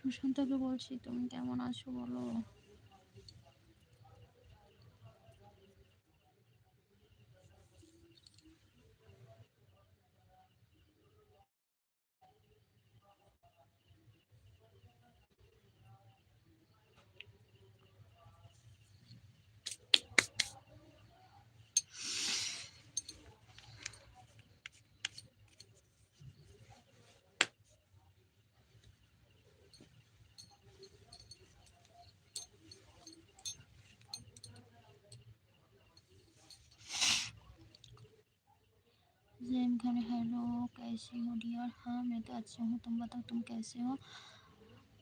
সুশান্তকে বলছি তুমি কেমন আছো বলো? जैन खान हेलो कैसे हो डियर हाँ मैं तो अच्छा हूँ तुम बताओ तुम कैसे हो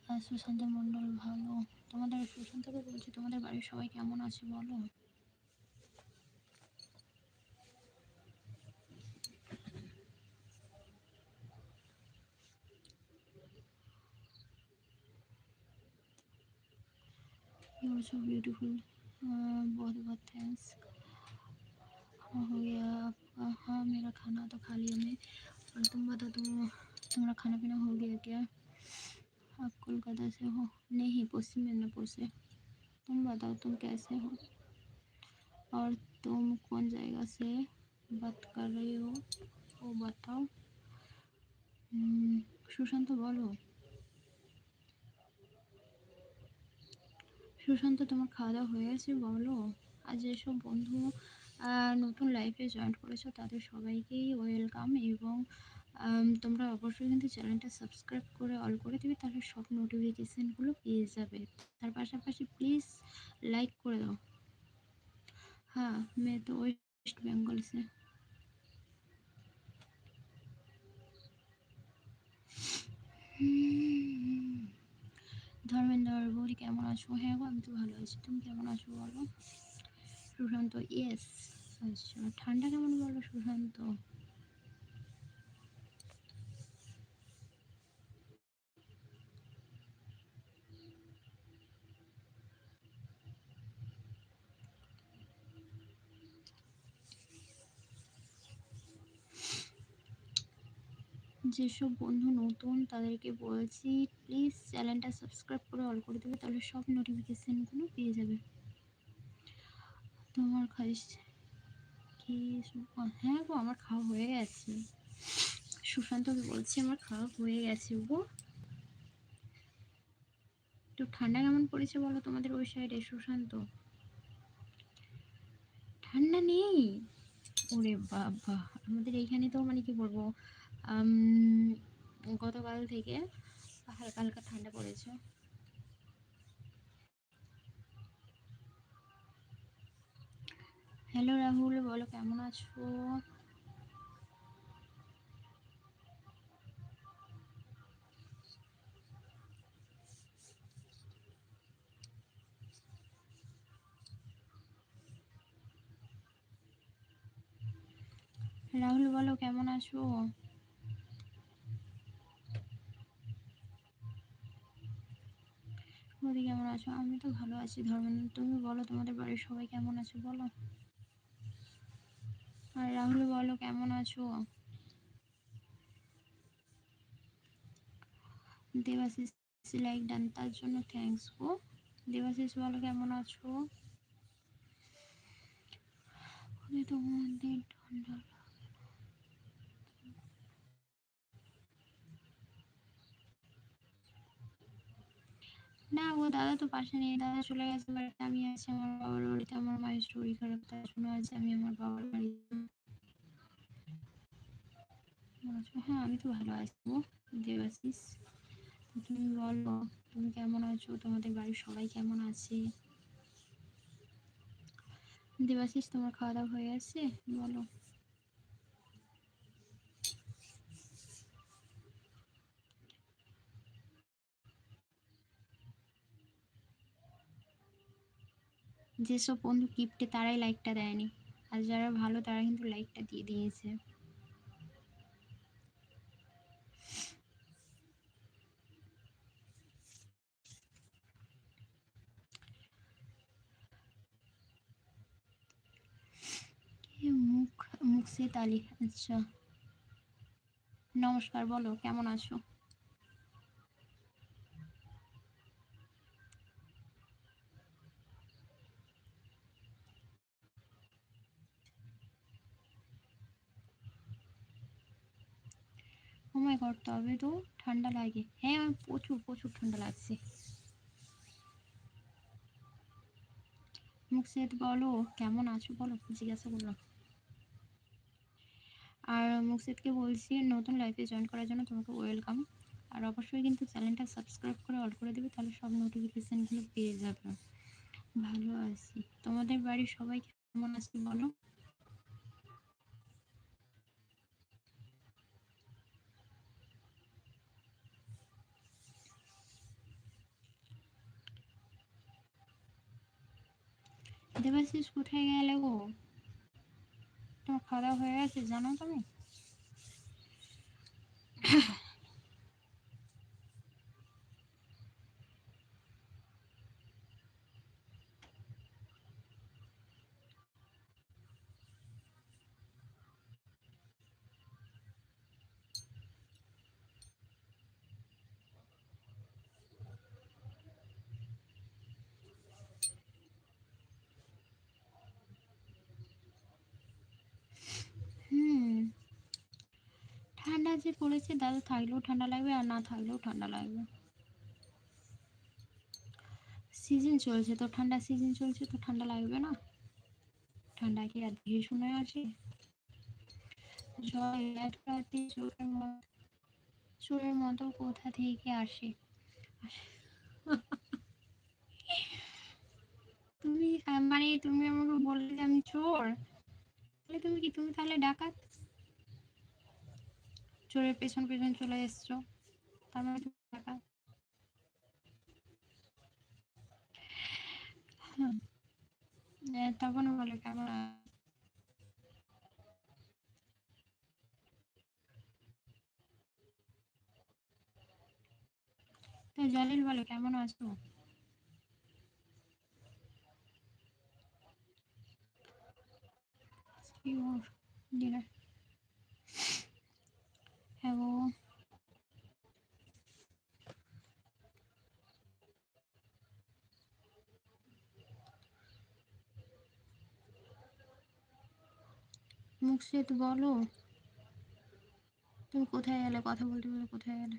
আর সুশান্ত মণ্ডল ভালো তোমাদের সুশান্তকে বলছি তোমাদের বাড়ির সবাই কেমন আছে বলো You are so beautiful. Uh, बहुत बहुत थैंक्स हो गया हाँ मेरा खाना तो खा लिया मैं और तुम बता तुम तुम्हारा खाना पीना हो गया क्या आप कोलकाता से हो नहीं पश्चिम मेदिनीपुर से तुम बताओ तुम कैसे हो और तुम कौन जगह से बात कर रही हो वो बताओ সুশান্ত বলো সুশান্ত তোমার খাওয়া দাওয়া হয়ে গেছে বলো আর যেসব বন্ধু নতুন লাইফে জয়েন করেছ, তাদের সবাইকেই ওয়েলকাম এবং তোমরা অবশ্যই কিন্তু চ্যানেলটা সাবস্ক্রাইব করে অল করে দেবে, তাহলে সব নোটিফিকেশানগুলো পেয়ে যাবে। তার পাশাপাশি প্লিজ লাইক করে দাও। হ্যাঁ মে তো ওয়েস্ট বেঙ্গল সে ধর্মেন্দ্র বৌদি কেমন আছো? হ্যাঁ গো, আমি তো ভালো আছি। তুমি কেমন আছো বলো? সুশান্ত ইয়েস আচ্ছা ঠান্ডা কেমন বলো সুশান্ত? যেসব বন্ধু নতুন তাদেরকে বলছি প্লিজ চ্যানেলটা সাবস্ক্রাইব করে অল করে দেবে, তাহলে সব নোটিফিকেশানগুলো পেয়ে যাবে। তোমার খাইস? কি হ্যাঁ গো, আমার খাওয়া হয়ে গেছে। সুশান্তকে বলছি আমার খাওয়া হয়ে গেছে গো। তো ঠান্ডা কেমন পড়েছে বলো তোমাদের ওই সাইডে সুশান্ত? ঠান্ডা নেই? ওরে বাবা, আমাদের এইখানে তো মানে কি বলব গতকাল থেকে হালকা হালকা ঠান্ডা পড়েছে। হ্যালো রাহুল বলো, কেমন আছো? রাহুল বলো, কেমন আছো? কেমন আছো? আমি তো ভালো আছি, ধর্মেন্দ্র, তুমি বলো, তোমাদের বাড়ির সবাই কেমন আছে, বলো। আর রাহুল, বলো কেমন আছো? দেবাশিস লাইক ডান তার জন্য থ্যাংকস গো। দেবাশিস, বলো কেমন আছো? তোমাদের ঠান্ডা না ও দাদা তো পাশে নেই, দাদা চলে গেছে বাড়িতে, আমি আছি আমার বাবার বাড়িতে, আমার মায়ের শরীর খারাপ, তার জন্য আজ আমি আমার বাবার বাড়িতে। হ্যাঁ আমি তো ভালো আছি দেবাশিস তুমি বলো, তুমি কেমন আছো? তোমাদের বাড়ির সবাই কেমন আছে? দেবাশিস তোমার খাওয়া দাওয়া হয়ে গেছে? বলো। যেসব বন্ধু কিপ্টে তারাই লাইকটা দেয়নি। আর যারা ভালো, তারা কিন্তু লাইকটা দিয়ে দিয়েছে। মুখ মুকসিদ আলী আচ্ছা। নমস্কার, বলো, কেমন আছো? মাই গড তবে তো ঠান্ডা লাগে। হ্যাঁ আমার প্রচুর প্রচুর ঠান্ডা লাগছে। মুকসিদ বলো, কেমন আছো বলো, জিজ্ঞাসা করলাম। আর মুকসিদকে বলছি, নতুন লাইফে জয়েন করার জন্য তোমাকে ওয়েলকাম আর অবশ্যই কিন্তু চ্যানেলটা সাবস্ক্রাইব করে অল করে দেবে, তাহলে সব নোটিফিকেশানগুলো পেয়ে যাবে। ভালো আছি। তোমাদের বাড়ির সবাই কেমন আছে বলো? দেবাশিস কোথায় গেলে গো। তোমার খাওয়া হয়ে গেছে জানো তুমি হুম ঠান্ডা যে পড়েছে দাদা থাকলেও ঠান্ডা লাগবে আর না থাকলেও ঠান্ডা লাগবে। সিজন চলছে তো, ঠান্ডা সিজন চলছে তো ঠান্ডা লাগবে না? ঠান্ডা কি আর দিয়ে শুনে আসে জল রাতে চোরের মতো চোরের মতো কোথা থেকে আসে? তুমি মানে তুমি আমাকে বললে যে আমি চোর? তাহলে তুমি কি, তুমি তাহলে ডাকাত? চোরের পেছন পেছন চলে এসছো। তার মানে তুমি ডাকাত তখন বলে কেমন তো জলিল বলো, কেমন আছো? dinner. Hello. মুখশ্বেত বলো। তুমি কোথায় গেলে? কথা বলতে বলে কোথায় গেলে?